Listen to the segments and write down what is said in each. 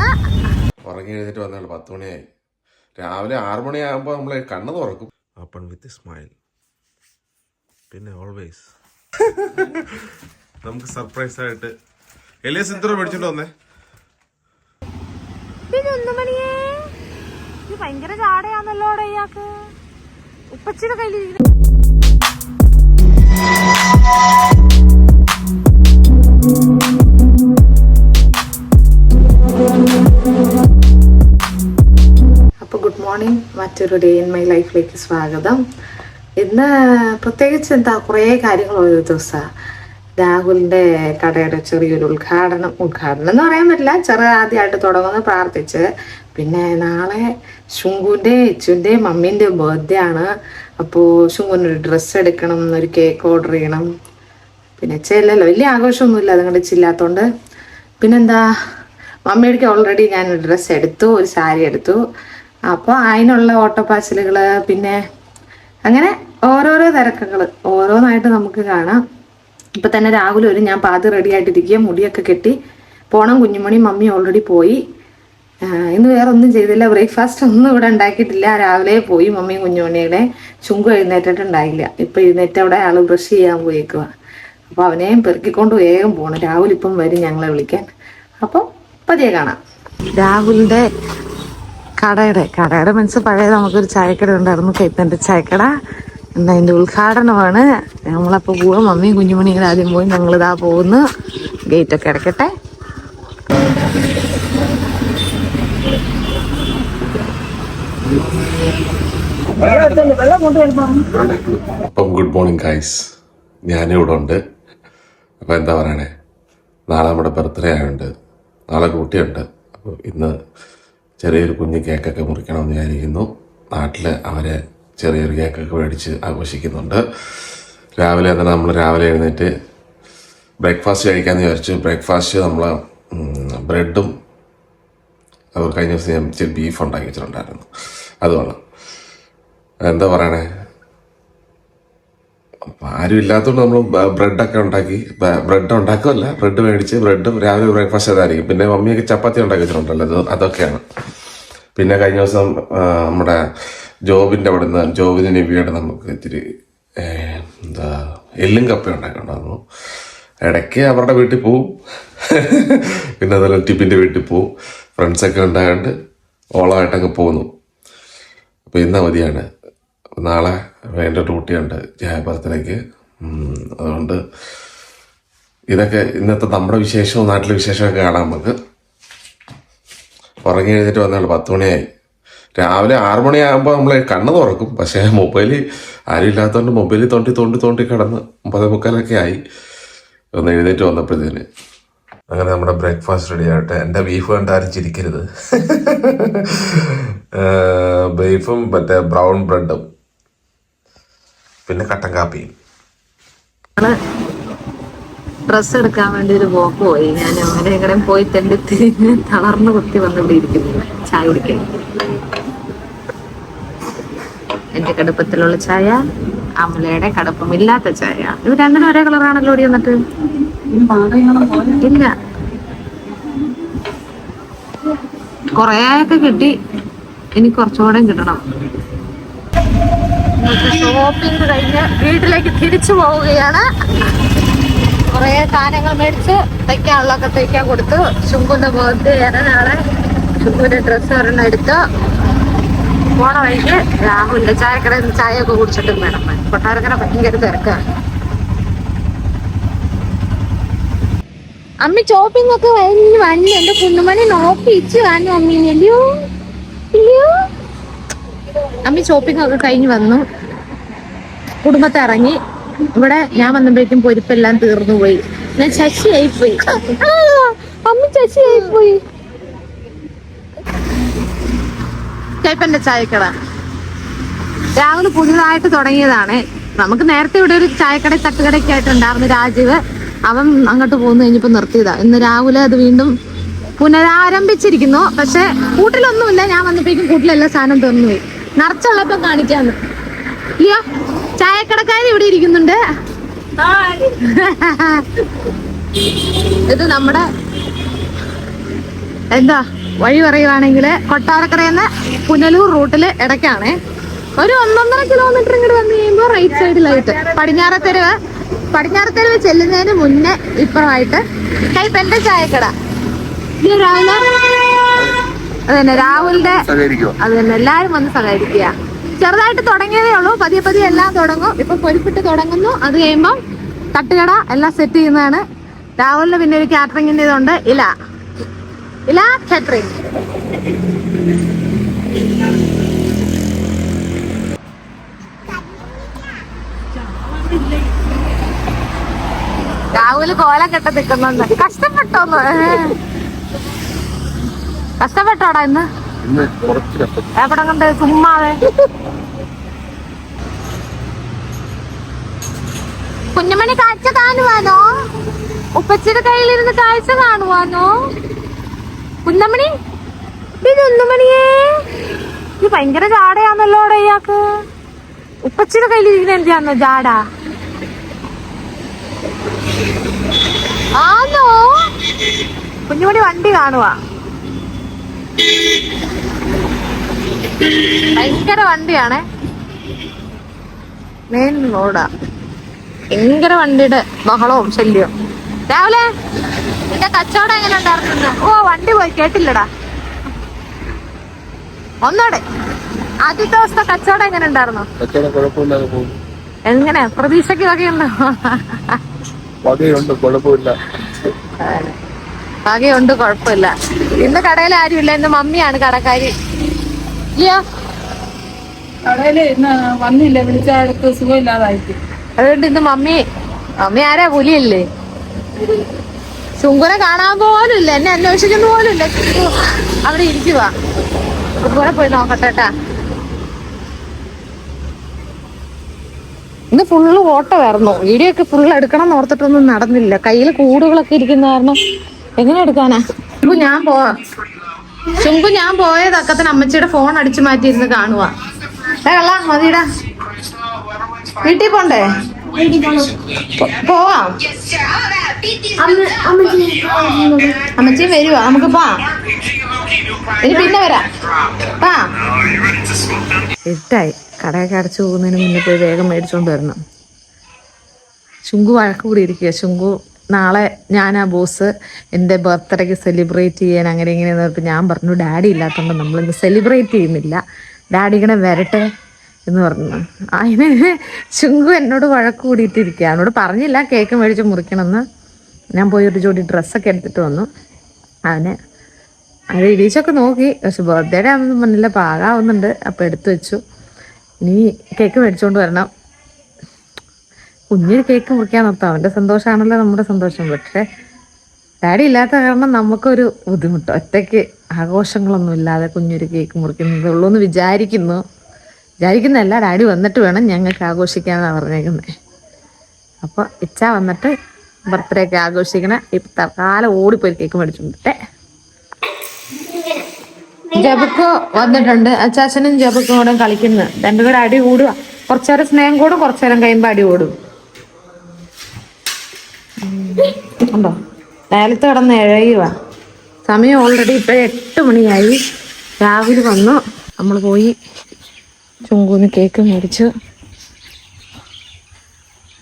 പോവുകയാണ് ഉറങ്ങി എഴുന്നേറ്റ് വന്നാണ് പത്ത് മണിയായി. രാവിലെ ആറു മണിയാകുമ്പോൾ നമ്മൾ കണ്ണ് തുറക്കും. ഓപ്പൺ വിത്ത് സ്മൈൽ പിന്നെ ഓൾവേസ് നമുക്ക് സർപ്രൈസ് ആയിട്ട്. എലിയസ് എന്തോ മേടിച്ചോണ്ട് വന്നേ? ഒന്ന് മണിയേ? ഇത് ഭയങ്കര ചാടയാന്നല്ലോ ഇയാൾക്ക്. ഉപ്പച്ചിയുടെ കയ്യിലിരിക്കുന്ന മറ്റൊരു ഡേ ഇൻ മൈ ലൈഫിലേക്ക് സ്വാഗതം. ഇന്ന് പ്രത്യേകിച്ച് എന്താ കുറേ കാര്യങ്ങൾ ഒരു ദിവസമാണ് രാഹുലിന്റെ കടയുടെ ചെറിയൊരു ഉദ്ഘാടനം ഉദ്ഘാടനം എന്ന് പറയാൻ പറ്റില്ല. ചെറു ആദ്യമായിട്ട് തുടങ്ങുന്നു പ്രാർത്ഥിച്ച്. പിന്നെ നാളെ ശുങ്കുന്റെ ഇച്ചുന്റെ മമ്മീന്റെ ബർത്ത്ഡേ ആണ്. അപ്പോൾ ശുങ്കുനൊരു ഡ്രസ്സ് എടുക്കണം ഒരു കേക്ക് ഓർഡർ ചെയ്യണം. പിന്നെ ചെല്ലല്ലോ വലിയ ആഘോഷമൊന്നുമില്ല അതുകൊണ്ട് ചില്ലാത്തോണ്ട്. പിന്നെന്താ മമ്മിയുടെ ഓൾറെഡി ഞാൻ ഡ്രസ്സ് എടുത്തു ഒരു സാരി എടുത്തു. അപ്പോൾ അതിനുള്ള ഓട്ടപ്പാച്ചിലുകൾ പിന്നെ അങ്ങനെ ഓരോരോ തിരക്കുകൾ ഓരോന്നായിട്ട് നമുക്ക് കാണാം. ഇപ്പം തന്നെ രാവിലെ ഒരു ഞാൻ പാതി റെഡി ആയിട്ടിരിക്കുക മുടിയൊക്കെ കെട്ടി. പോണം കുഞ്ഞുമണി. മമ്മി ഓൾറെഡി പോയി. ഇന്ന് വേറെ ഒന്നും ചെയ്തില്ല. ബ്രേക്ക്ഫാസ്റ്റ് ഒന്നും ഇവിടെ ഉണ്ടാക്കിയിട്ടില്ല. രാവിലെ പോയി മമ്മിയും കുഞ്ഞുമണിയുടെ ചുങ്കു എഴുന്നേറ്റിട്ടുണ്ടായില്ല. ഇപ്പം എഴുന്നേറ്റ് അവിടെ ആൾ ബ്രഷ് ചെയ്യാൻ പോയേക്കുക അപ്പോൾ അവനെയും പെറുക്കിക്കൊണ്ട് വേഗം പോകണം രാഹുൽ ഇപ്പം വരും ഞങ്ങളെ വിളിക്കാൻ. അപ്പോൾ പതിയെ കാണാം. രാഹുലിന്റെ കടയുടെ കടയുടെ മീൻസ് പഴയ നമുക്കൊരു ചായക്കട ഉണ്ടായിരുന്നു കൈത്തന്റെ ചായക്കട. എന്താ അതിന്റെ ഉദ്ഘാടനമാണ്. നമ്മളപ്പോൾ പോവാം മമ്മിയും കുഞ്ഞുമണിയും ആദ്യം പോയി ഞങ്ങളിതാ പോകുന്നു. ഗേറ്റൊക്കെ അടയ്ക്കട്ടെ അപ്പം ഗുഡ് മോർണിംഗ് ഗൈസ് ഞാനിവിടെ ഉണ്ട് അപ്പം എന്താ പറയണേ? നാളെ നമ്മുടെ ബർത്ത്ഡേ ആയതുകൊണ്ട് നാളെ കൂട്ടിയുണ്ട് അപ്പോൾ ഇന്ന് ചെറിയൊരു കുഞ്ഞ് കേക്കൊക്കെ മുറിക്കണമെന്ന് വിചാരിക്കുന്നു. നാട്ടിൽ അവരെ ചെറിയൊരു കേക്കൊക്കെ മേടിച്ച് ആഘോഷിക്കുന്നുണ്ട്. രാവിലെ തന്നെ നമ്മൾ രാവിലെ എഴുന്നേറ്റ് ബ്രേക്ക്ഫാസ്റ്റ് കഴിക്കാമെന്ന് വിചാരിച്ചു. ബ്രേക്ക്ഫാസ്റ്റ് നമ്മൾ ബ്രെഡും കഴിഞ്ഞ ദിവസം ഞാൻ ബീഫ് ഉണ്ടാക്കി വെച്ചിട്ടുണ്ടായിരുന്നു. അതുമാണ് എന്താ പറയണേ? അപ്പൊ ആരും ഇല്ലാത്തതുകൊണ്ട് നമ്മൾ ബ്രെഡൊക്കെ ഉണ്ടാക്കി. ബ്രെഡ് ഉണ്ടാക്കുമല്ല ബ്രെഡ് മേടിച്ച് ബ്രെഡും രാവിലെ ബ്രേക്ക്ഫാസ്റ്റ് അതായിരിക്കും. പിന്നെ മമ്മിയൊക്കെ ചപ്പാത്തി ഉണ്ടാക്കി വെച്ചിട്ടുണ്ടല്ലോ. അത് അതൊക്കെയാണ്. പിന്നെ കഴിഞ്ഞ ദിവസം നമ്മുടെ ജോബിന്റെ അവിടെ നിന്ന് ജോബിന് നബിയുടെ നമുക്ക് ഇത്തിരി എന്താ എല്ലും കപ്പ ഉണ്ടാക്കിയിട്ടുണ്ടായിരുന്നു. ഇടയ്ക്ക് അവരുടെ വീട്ടിൽ പോവും. പിന്നെ അതുപോലെ ടിപ്പിന്റെ വീട്ടിൽ പോവും. ഫ്രണ്ട്സൊക്കെ ഉണ്ടായതുകൊണ്ട് ഓളമായിട്ടൊക്കെ പോകുന്നു അപ്പോൾ ഇന്ന് അവധിയാണ് നാളെ വേണ്ട ഡ്യൂട്ടിയുണ്ട്. ജയപുരത്തിലേക്ക് അതുകൊണ്ട് ഇതൊക്കെ ഇന്നത്തെ നമ്മുടെ വിശേഷവും നാട്ടിലെ വിശേഷമൊക്കെ കാണാം നമുക്ക്. ഉറങ്ങി എഴുന്നേറ്റ് വന്നാണ് പത്ത് മണിയായി. രാവിലെ ആറു മണിയാകുമ്പോൾ നമ്മൾ കണ്ണ് തുറക്കും. പക്ഷേ മൊബൈലിൽ ആരും ഇല്ലാത്തതുകൊണ്ട് മൊബൈലിൽ തോണ്ടി തോണ്ടി തോണ്ടി കിടന്ന് ഒമ്പതേ മുക്കാലൊക്കെ ആയി. ഒന്ന് എഴുന്നേറ്റ് വന്നപ്പോഴത്തേന്. അങ്ങനെ നമ്മുടെ ബ്രേക്ക്ഫാസ്റ്റ് റെഡി ആവട്ടെ എന്റെ ബീഫ് കണ്ട് ചിരിക്കരുത്. ബീഫും മറ്റേ ബ്രൗൺ ബ്രെഡും പിന്നെ കട്ടൻ കാപ്പിയും ഡ്രസ്സ് എടുക്കാൻ വേണ്ടി ഒരു പോക്ക് പോയി. ഞാൻ അങ്ങനെ എങ്ങനെ പോയി തെണ്ടി തിരിഞ്ഞ് തളർന്നു കുത്തി വന്ന് ഇവിടെ ഇരിക്കുന്നു. ചായ കുടിക്കാൻ. എന്റെ കടുപ്പത്തിലുള്ള ചായ അമലയുടെ കടുപ്പമില്ലാത്ത ചായ. ഇത് രണ്ടിനും ഒരേ കളറാണല്ലോ ഓടി വന്നിട്ട്. ഇല്ല. കൊറേയൊക്കെ കിട്ടി. ഇനി കുറച്ചുകൂടെ കിട്ടണം. ഷോപ്പിംഗ് കഴിഞ്ഞ് വീട്ടിലേക്ക് തിരിച്ചു പോവുകയാണ്. കുറേ സാധനങ്ങൾ മേടിച്ച് തയ്ക്കാനുള്ളതൊക്കെ തയ്ക്കാൻ കൊടുത്തു. ശുങ്കുന്റെ ബർത്ത്ഡേ ആണ് നാളെ. ശുങ്കുന്റെ ഡ്രസ്സ് ഒരെണ്ണം എടുത്ത്. പോണ വഴിക്ക് രാഹുലിന്റെ ചായക്കടയിൽ നിന്ന് ചായയൊക്കെ കുടിച്ചിട്ടും വേണം. കൊട്ടാരക്കര ഭയങ്കര തിരക്കാണ് അമ്മി ഷോപ്പിംഗ് ഒക്കെ വന്നു. എന്റെ കുഞ്ഞുമണി നോക്കി ഇച്ചു കാണു അമ്മി അല്ലയോ ഇല്ലയോ അമ്മി ഷോപ്പിംഗ് ഒക്കെ കഴിഞ്ഞ് വന്നു. കുടുംബത്തെ ഇറങ്ങി. ഇവിടെ ഞാൻ വന്നപ്പോഴേക്കും പൊരിപ്പെല്ലാം തീർന്നു പോയി. ഞാൻ ശശിയായി പോയി അമ്മി ശശിയായി പോയി ചേപ്പന്റെ ചായക്കട. രാവിലെ പുതിയതായിട്ട് തുടങ്ങിയതാണ്. നമുക്ക് നേരത്തെ ഇവിടെ ഒരു ചായക്കട തട്ടുകടയൊക്കെ ആയിട്ടുണ്ടായിരുന്നു രാജീവ്. അവൻ അങ്ങോട്ട് പോകുന്നു കഴിഞ്ഞപ്പോ നിർത്തിയതാ. ഇന്ന് രാവിലെ അത് വീണ്ടും പുനരാരംഭിച്ചിരിക്കുന്നു. പക്ഷെ കൂട്ടിലൊന്നുമില്ല. ഞാൻ വന്നപ്പോഴേക്കും കൂട്ടിലെല്ലാം സാധനം തീർന്നു പോയി. നിറച്ചുള്ളപ്പം കാണിക്കാന്ന്. അയ്യോ ചായക്കടക്കാരി ഇവിടെ ഇരിക്കുന്നുണ്ട്. ഇത് നമ്മുടെ എന്താ വഴി പറയുവാണെങ്കിൽ കൊട്ടാരക്കരയെന്ന് പുനലൂർ റൂട്ടിൽ ഇടയ്ക്കാണേ. ഒരു ഒന്നൊന്നര കിലോമീറ്റർ ഇങ്ങോട്ട് വന്നു കഴിയുമ്പോൾ റൈറ്റ് സൈഡിലായിട്ട് പടിഞ്ഞാറത്തെരുവ് പടിഞ്ഞാറത്തെരുവ് ചെല്ലുന്നതിന് മുന്നേ ഇപ്പുറമായിട്ട്. കൈപ്പന്റെ ചായക്കട. ഇത് രാവിലെ തന്നെ രാഹുലിന്റെ അത് തന്നെ എല്ലാരും വന്ന് സഹകരിക്കുക. ചെറുതായിട്ട് തുടങ്ങിയതേ ഉള്ളൂ. പതിയെ പതിയെ എല്ലാം തുടങ്ങും. ഇപ്പൊ പൊരിപ്പിട്ട് തുടങ്ങുന്നു. അത് കഴിയുമ്പം തട്ടുകട എല്ലാം സെറ്റ് ചെയ്യുന്നതാണ്. രാഹുലിന് പിന്നെ ഒരു കാറ്ററിംഗിന്റെ ഇതുണ്ട്. ഇല. ഇല കാറ്ററിംഗ് രാഹുൽ കോലം കെട്ട നിൽക്കുന്നുണ്ട്. കഷ്ടപ്പെട്ടോന്ന് കഷ്ടപ്പെട്ടോടാ ഇന്ന്? എവിടെ കണ്ട് ചുമ്മാതെ? കുഞ്ഞുമണി കാഴ്ച കാണുവാനോ ഉപ്പച്ചിയുടെ കയ്യിലിരുന്ന് കാഴ്ച കാണുവാനോ കുഞ്ഞമ്മണി ഇതൊന്നുമണിയേ കുഞ്ഞുമണിയേ ഇത് ഭയങ്കര ജാടയാന്നല്ലോടെ ഇയാൾക്ക്. ഉപ്പച്ചിയുടെ കയ്യിലിരിക്കുന്ന എന്തിയാന്നോ ജാട? ആന്നോ? കുഞ്ഞുമണി വണ്ടി കാണുവാ. ഭയങ്കര വണ്ടിയാണേ. മെയിൻ റോഡാ ഭയങ്കര വണ്ടിയുടെ ബഹളവും ശല്യവും. രാവിലെ നിന്റെ കച്ചവടം എങ്ങനെ ഉണ്ടായിരുന്നു? ഓ വണ്ടി പോയി കേട്ടില്ലടാ. ഒന്നോടെ. ആദ്യത്തെ ദിവസത്തെ കച്ചവടം എങ്ങനെ ഉണ്ടായിരുന്നു? എങ്ങനെ പ്രതീക്ഷയ്ക്ക് വകയുണ്ടോ? വകയുണ്ട് കുഴപ്പമില്ല. വകയുണ്ട് കുഴപ്പമില്ല. ഇന്ന് കടയിൽ ആരുമില്ല ഇന്ന് മമ്മിയാണ് കടക്കാരി. ഇല്ലയോ കടയിൽ ഇന്ന് വന്നില്ല വിളിച്ച അടുത്ത് സുഖമില്ലാതായിട്ട്. അതുകൊണ്ട് ഇന്ന് മമ്മി മമ്മി ആരാ പുലിയല്ലേ? ചുങ്കുനെ കാണാൻ പോലും ഇല്ല എന്നെ അന്വേഷിക്കുന്നു പോലും ഇല്ല അവിടെ ഇരിക്കുക ചുങ്കുനെ പോയി നോക്കട്ടെ ട്ടാ. ഇന്ന് ഫുള്ള് ഓട്ടമായിരുന്നു വീഡിയോ ഒക്കെ ഫുള്ള് എടുക്കണം എന്ന് ഓർത്തിട്ടൊന്നും നടന്നില്ല. കയ്യിൽ കൂടുകളൊക്കെ ഇരിക്കുന്ന കാരണം എങ്ങനെ എടുക്കാനാ? ചുങ്കു ഞാൻ പോവാ ചുങ്കു ഞാൻ പോയതക്കത്തിന് അമ്മച്ചിയുടെ ഫോൺ അടിച്ചു മാറ്റിയിരുന്ന് കാണുക ഏ കള്ള മതിടാ വീട്ടിൽ പോണ്ടേ? പോവാ. അമ്മച്ചി വരുവാ. നമുക്ക് പോ ഇനി പിന്നെ വരാം. പാ എട്ടായി. കടയൊക്കെ അടച്ചു പോകുന്നതിന് മുന്നേ പോയി വേഗം മേടിച്ചോണ്ട് വരണം. ശുങ്കു വഴക്ക് കൂടി ഇരിക്കുക ശുങ്കു നാളെ ഞാൻ ആ ബോസ് എന്റെ ബർത്ത്ഡേക്ക് സെലിബ്രേറ്റ് ചെയ്യാൻ അങ്ങനെ ഇങ്ങനെ പറഞ്ഞപ്പോൾ ഞാൻ പറഞ്ഞു ഡാഡി ഇല്ലാത്തതുകൊണ്ട് നമ്മളിന്ന് സെലിബ്രേറ്റ് ചെയ്യുന്നില്ല. ഡാഡി ഇങ്ങനെ വരട്ടെ എന്ന് പറഞ്ഞു. അതിന് ചുങ്കു എന്നോട് വഴക്ക് കൂടിയിട്ടിരിക്കുക എന്നോട് പറഞ്ഞില്ല കേക്ക് മേടിച്ച് മുറിക്കണമെന്ന്. ഞാൻ പോയി ഒരു ജോഡി ഡ്രസ്സൊക്കെ എടുത്തിട്ട് വന്നു. അവന് അത് ഇടീച്ചൊക്കെ നോക്കി. പക്ഷെ ബർത്ത്ഡേ ആണെന്ന് പറഞ്ഞില്ല പാകാവുന്നുണ്ട്. അപ്പോൾ എടുത്തു വെച്ചു. ഇനി കേക്ക് മേടിച്ചുകൊണ്ട് വരണം. കുഞ്ഞിന് കേക്ക് മുറിക്കാൻ നിർത്താം. അവന്റെ സന്തോഷമാണല്ലോ നമ്മുടെ സന്തോഷം. പക്ഷേ ഡാഡി ഇല്ലാത്ത കാരണം നമുക്കൊരു ബുദ്ധിമുട്ട്. ഒറ്റയ്ക്ക് ആഘോഷങ്ങളൊന്നും ഇല്ലാതെ കുഞ്ഞൊരു കേക്ക് മുറിക്കുന്നതേ ഉള്ളൂ എന്ന് വിചാരിക്കുന്നു വിചാരിക്കുന്നതല്ല ഡാഡി വന്നിട്ട് വേണം ഞങ്ങൾക്ക് ആഘോഷിക്കാന്നാണ് പറഞ്ഞേക്കുന്നത് അപ്പോൾ ഇച്ച വന്നിട്ട് ബർത്ത്ഡേ ഒക്കെ ആഘോഷിക്കണ. ഇപ്പം തൽക്കാലം ഓടിപ്പോയി കേക്ക് മേടിച്ചുകൊണ്ടിട്ടേ ജബക്കോ വന്നിട്ടുണ്ട്. അച്ചാച്ചനും ജബക്കോടും കൂടെ കളിക്കുന്നു. രണ്ടുപേരും അടി കൂടുക കുറച്ചേരം സ്നേഹം കൂടും കുറച്ചേരം കഴിയുമ്പോൾ അടി ഉം. ഉണ്ടോ? നേരത്തെ കിടന്ന് എഴയുക സമയം ഓൾറെഡി ഇപ്പൊ എട്ട് മണിയായി. രാവിലെ വന്നു. നമ്മൾ പോയി ചുങ്കൂന്ന് കേക്ക് മേടിച്ചു.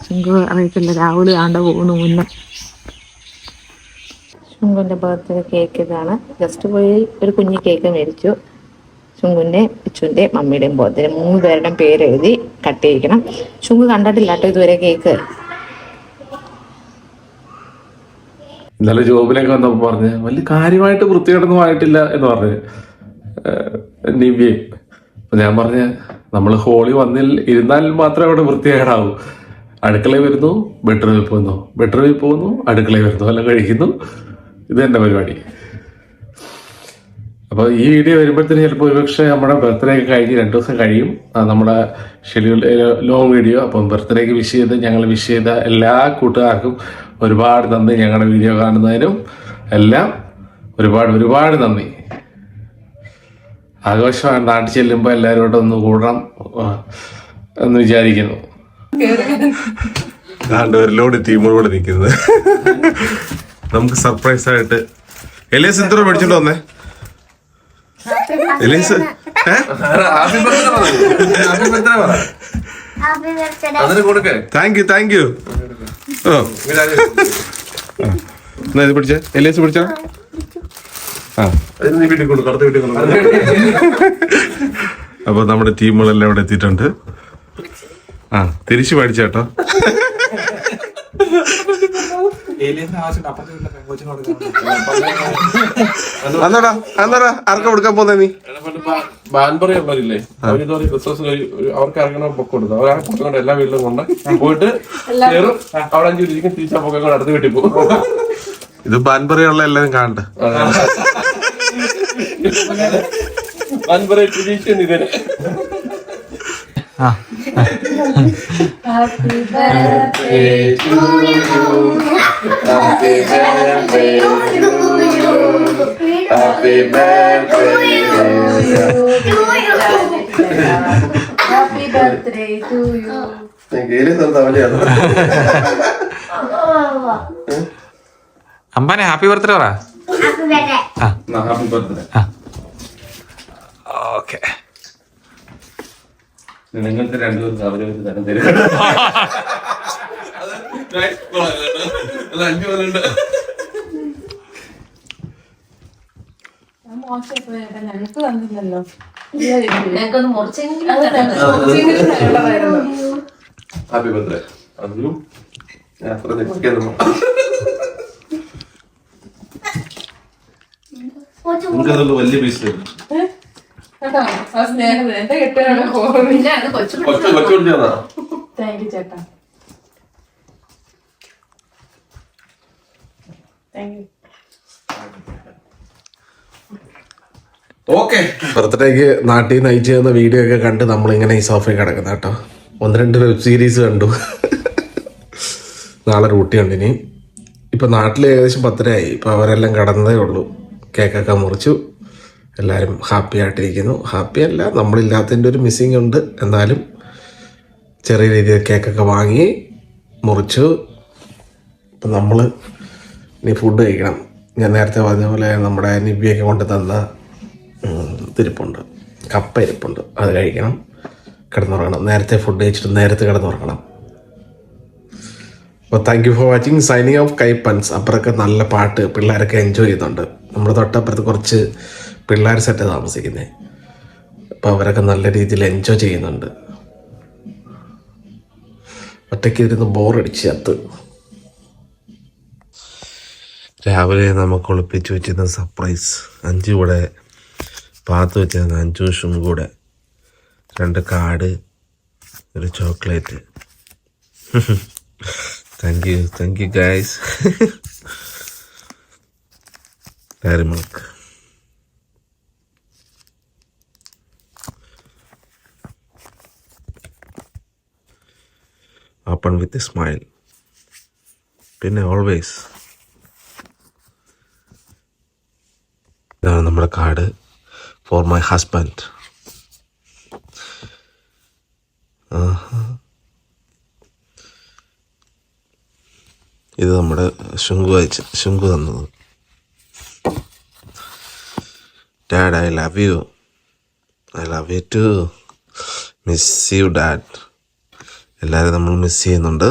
ചുങ്കു അറിയത്തില്ല രാഹുൽ ആണ്ട പോകുന്നു മുന്നേ. ചുങ്കുവിന്റെ ബർത്ത്ഡേ കേക്ക് ഇതാണ്. ജസ്റ്റ് പോയി ഒരു കുഞ്ഞു കേക്ക് മേടിച്ചു. ചുങ്കുന്റെ പിച്ചുവിന്റെ മമ്മിയുടെയും ബർത്ത്ഡേ മൂന്ന് പേരുടെയും പേര് എഴുതി കട്ട് ചെയ്യിക്കണം ചുങ്കു കണ്ടിട്ടില്ല കേട്ടോ ഇതുവരെ കേക്ക് ഇന്നലെ ജോബിലേക്ക് വന്നപ്പോ പറഞ്ഞ് വലിയ കാര്യമായിട്ട് വൃത്തികേടൊന്നും ആയിട്ടില്ല എന്ന് പറഞ്ഞ് നിവ്യയും ഞാൻ പറഞ്ഞ നമ്മൾ ഹോളി വന്നിൽ ഇരുന്നാൽ മാത്രമേ അവിടെ വൃത്തികേടാവൂ. അടുക്കളയിൽ വരുന്നു ബെഡ്റൂമിൽ പോകുന്നു ബെഡ്റൂമിൽ പോകുന്നു അടുക്കളയിൽ വരുന്നു എല്ലാം കഴിക്കുന്നു. ഇത് എന്റെ പരിപാടി. അപ്പൊ ഈ വീഡിയോ വരുമ്പോഴത്തേന് ചിലപ്പോൾ ഒരുപക്ഷെ നമ്മുടെ ബർത്ത്ഡേ ഒക്കെ കഴിഞ്ഞ് രണ്ട് ദിവസം കഴിയും. നമ്മുടെ ഷെഡ്യൂൾ ലോങ് വീഡിയോ അപ്പം ബർത്ത്ഡേക്ക് വിഷ് ചെയ്ത് ഞങ്ങൾ വിഷ് ചെയ്ത എല്ലാ കൂട്ടുകാർക്കും ഒരുപാട് നന്ദി ഞങ്ങളുടെ വീഡിയോ കാണുന്നതിനും എല്ലാം ഒരുപാട് ഒരുപാട് നന്ദി. ആഘോഷമാണ് നാട്ടിൽ ചെല്ലുമ്പോൾ എല്ലാവരോടും ഒന്ന് കൂടണം എന്ന് വിചാരിക്കുന്നു. ഒരു ലോഡ് ടീമോട് നിൽക്കുന്നത്. നമുക്ക് സർപ്രൈസ് ആയിട്ട്. എലിയസ് എന്തോ മേടിച്ചോണ്ട് വന്നേ? Elise thank you thank you എന്നാ ഇത് പിടിച്ചേ? എൽ പിടിച്ചോ? ആ അപ്പൊ നമ്മുടെ ടീമുകളെല്ലാം ഇവിടെ എത്തിയിട്ടുണ്ട്. ആ തിരിച്ചു മേടിച്ചേട്ടോ അന്നടാ അന്നടാ ആർക്കാ കൊടുക്കാൻ പോന്നെ നീ? ബാൻബറി ഉള്ളവരില്ലേ? അവരിതുപോലെ ക്രിസ്മസിന് ഒരു- ഒരു- അവർക്ക് ഇറങ്ങണ പൊക്ക കൊടുത്തു. അവർ ആ പൊക്കം കൊണ്ട് എല്ലാ വീട്ടിലും കൊണ്ട് പോയിട്ട് കയറും അവിടെ അഞ്ചു ഇരിക്കും തിരിച്ചാ പൊക്കം കൊണ്ട് അടുത്ത് വീട്ടിൽ പോകും. ഇത് ബാൻപറി ഉള്ള എല്ലാരും കാണണ്ട. ബാൻബറി ട്രഡീഷൻ ഇതിന് ഹാപ്പി ബർത്ത്ഡേ ടു യു അമ്പാനെ ഹാപ്പി ബർത്ത്ഡേ പറ. Happy birthday happy birthday okay നിങ്ങൾക്ക് രണ്ടുപേർക്ക് അവരവർക്ക് തരം തരും. അഞ്ചു പോലുണ്ട് ഞങ്ങൾക്ക് തന്നില്ലല്ലോ ഞങ്ങൾക്കൊന്ന് മുറിച്ചെങ്കിലും ഹാപ്പി ബർത്ത്ഡേ അതും ഞാൻ അത്ര നിൽക്കുന്നു നിങ്ങൾക്കതുള്ള വലിയ പീസ് തരും കേട്ടോ ആ സ്നേഹം എന്റെ കെട്ടിയാണ് ഓർമ്മ പിന്നെ അത് കൊച്ചു കൊച്ചു കൊച്ചു കുട്ടിയാണോ താങ്ക് യു ചേട്ടാ താങ്ക് യു ഓക്കെ ബർത്ത്ഡേക്ക് നാട്ടിൽ നിന്ന് അയച്ചു തന്ന വീഡിയോ ഒക്കെ കണ്ട് നമ്മളിങ്ങനെ ഈ സോഫയിൽ കിടക്കുന്ന കേട്ടോ. ഒന്ന് രണ്ട് വെബ് സീരീസ് കണ്ടു. നാളെ ഡ്യൂട്ടി ഉണ്ട് ഇനി. ഇപ്പം നാട്ടിൽ ഏകദേശം പത്തരയായി. ഇപ്പം അവരെല്ലാം കടന്നതേ ഉള്ളൂ. കേക്കൊക്കെ മുറിച്ചു. എല്ലാവരും ഹാപ്പി ആയിട്ടിരിക്കുന്നു. ഹാപ്പി അല്ല നമ്മളില്ലാത്തതിന്റെ ഒരു മിസ്സിങ് ഉണ്ട്. എന്നാലും ചെറിയ രീതിയിൽ കേക്കൊക്കെ വാങ്ങി മുറിച്ചു. ഇപ്പം നമ്മൾ ഇനി ഫുഡ് കഴിക്കണം. ഞാൻ നേരത്തെ പറഞ്ഞ പോലെ നമ്മുടെ നിബിയൊക്കെ കൊണ്ട് തന്ന തിരിപ്പുണ്ട്. കപ്പ ഇരിപ്പുണ്ട്. അത് കഴിക്കണം. കിടന്നുറങ്ങണം. നേരത്തെ ഫുഡ് കഴിച്ചിട്ട് നേരത്തെ കിടന്നുറങ്ങണം. അപ്പോൾ thank you for watching signing off കൈപ്പൻസ്. അപ്പുറമൊക്കെ നല്ല പാട്ട് പിള്ളേരൊക്കെ എൻജോയ് ചെയ്യുന്നുണ്ട്. നമ്മുടെ തൊട്ടപ്പുറത്ത് കുറച്ച് പിള്ളേർ സെറ്റ് താമസിക്കുന്നത് അപ്പോൾ അവരൊക്കെ നല്ല രീതിയിൽ എൻജോയ് ചെയ്യുന്നുണ്ട്. ഒറ്റയ്ക്ക് ഇരുന്ന് ബോറടിച്ച് ചത്ത്. രാവിലെ നമുക്ക് ഒളിപ്പിച്ച് വെച്ചിരുന്ന സർപ്രൈസ് അഞ്ചു കൂടെ പാത്ത് വെച്ചിരുന്ന അഞ്ചു വർഷം കൂടെ രണ്ട് കാർഡ് ഒരു chocolate thank you thank you guys diary open with smile പിന്നെ ഓൾവേസ് ഇതാണ് നമ്മുടെ കാർഡ് ഫോർ മൈ ഹസ്ബൻഡ് ഇത് നമ്മുടെ ശുങ്കു അയച്ച ശുങ്കു തന്നത്. Dad I love you I love you too miss you dad എല്ലാവരും നമ്മൾ മിസ് ചെയ്യുന്നുണ്ട്.